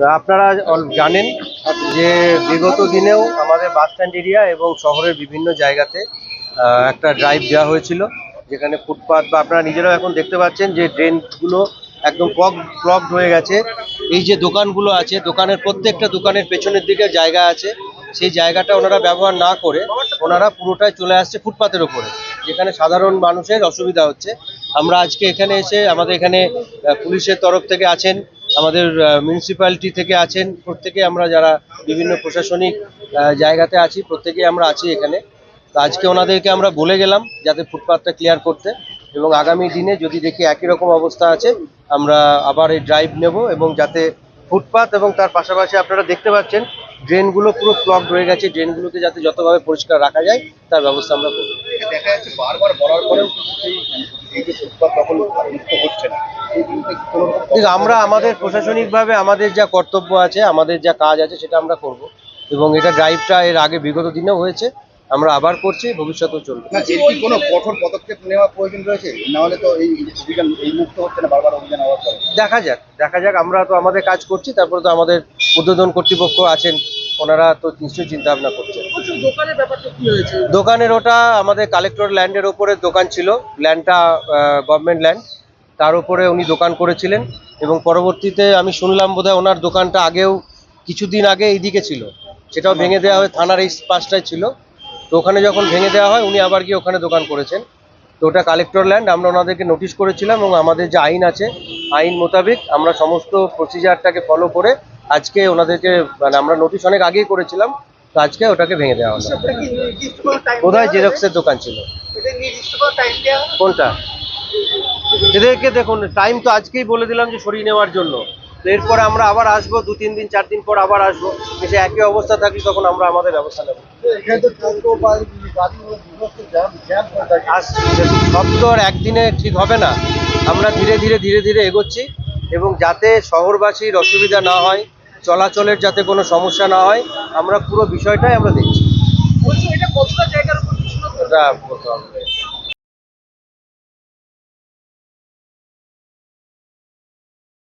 আপনারা জানেন যে বিগত দিনেও আমাদের বাস স্ট্যান্ড এরিয়া এবং শহরের বিভিন্ন জায়গাতে একটা ড্রাইভ দেওয়া হয়েছিল, যেখানে ফুটপাথ বা আপনারা নিজেরাও এখন দেখতে পাচ্ছেন যে ড্রেনগুলো একদম ক্লগ ক্লগড হয়ে গেছে। এই যে দোকানগুলো আছে, দোকানের প্রত্যেকটা দোকানের পেছনের দিকে জায়গা আছে, সেই জায়গাটা ওনারা ব্যবহার না করে ওনারা পুরোটাই চলে আসছে ফুটপাতের ওপরে যেখানে সাধারণ মানুষের অসুবিধা হচ্ছে। আমরা আজকে এখানে এসে আমাদের এখানে পুলিশের তরফ থেকে আছেন আমাদের মিউনিসিপ্যালিটি থেকে আছেন, প্রত্যেকে আমরা যারা বিভিন্ন প্রশাসনিক জায়গাতে আছি, প্রত্যেকে আমরা আছি এখানে। তো আজকে ওনাদেরকে আমরা বলে গেলাম যাতে ফুটপাথটা ক্লিয়ার করতে এবং আগামী দিনে যদি দেখি একই রকম অবস্থা আছে, আমরা আবার এই ড্রাইভ নেব এবং যাতে ফুটপাথ এবং তার পাশাপাশি আপনারা দেখতে পাচ্ছেন ড্রেনগুলো পুরো ক্লগড হয়ে গেছে ড্রেনগুলোকে যাতে যতভাবে পরিষ্কার রাখা যায় তার ব্যবস্থা আমরা করব। দেখা যাচ্ছে বারবার বলার পরেও এই যে ফুটপাত দখল মুক্ত হচ্ছে না। আমরা আমাদের প্রশাসনিকভাবে আমাদের যা কর্তব্য আছে আমাদের যা কাজ আছে সেটা আমরা করব। এবং এটা ড্রাইভটা এর আগে বিগত দিনেও হয়েছে আমরা আবার করছি ভবিষ্যতেও চলবে। না এর কি কোনো কঠোর পদক্ষেপ নেওয়া প্রয়োজন রয়েছে? নাহলে তো এই অভিযান এই মুক্ত হচ্ছে না বারবার অভিযান হওয়ার পরে। দেখা যাক দেখা যাক আমরা তো আমাদের কাজ করছি তারপরে তো আমাদের উদ্বোধন কর্তৃপক্ষ আছেন ওনারা তো নিশ্চয়ই চিন্তা ভাবনা করছেন দোকানের ওটা আমাদের কালেক্টর ল্যান্ডের ওপরে দোকান ছিল ল্যান্ডটা গভর্নমেন্ট ল্যান্ড তার উপরে উনি দোকান করেছিলেন এবং পরবর্তীতে আমি শুনলাম বোধহয় ওনার দোকানটা আগেও কিছুদিন আগে এইদিকে ছিল সেটাও ভেঙে দেওয়া হয় থানার এই পাশটায় ছিল। তো ওখানে যখন ভেঙে দেওয়া হয় উনি আবার গিয়ে ওখানে দোকান করেছেন। তো ওটা কালেক্টর ল্যান্ড আমরা ওনাদেরকে নোটিশ করেছিলাম এবং আমাদের যে আইন আছে আইন মোতাবেক আমরা সমস্ত প্রসিজারটাকে ফলো করে আজকে ওনাদেরকে মানে আমরা নোটিশ অনেক আগেই করেছিলাম তো আজকে ওটাকে ভেঙে দেওয়া হলো। টাইম বোধহয় জেরক্সের দোকান ছিল? কোনটা? এদেরকে দেখুন টাইম তো আজকেই বলে দিলাম যে সরিয়ে নেওয়ার জন্য। তো এরপরে আমরা আবার আসব দু তিন দিন চার দিন পর আবার আসব। এসে একই অবস্থা থাকলে তখন আমরা আমাদের ব্যবস্থা নেব। থাকে। সব তো আর একদিনে ঠিক হবে না। আমরা ধীরে ধীরে ধীরে ধীরে এগোচ্ছি এবং যাতে শহরবাসীর অসুবিধা না হয় চলাচলের যাতে কোনো সমস্যা না হয় আমরা পুরো বিষয়টাই আমরা দেখছি এটা কতটা জায়গার উপর ছিল তো? বলতে হবে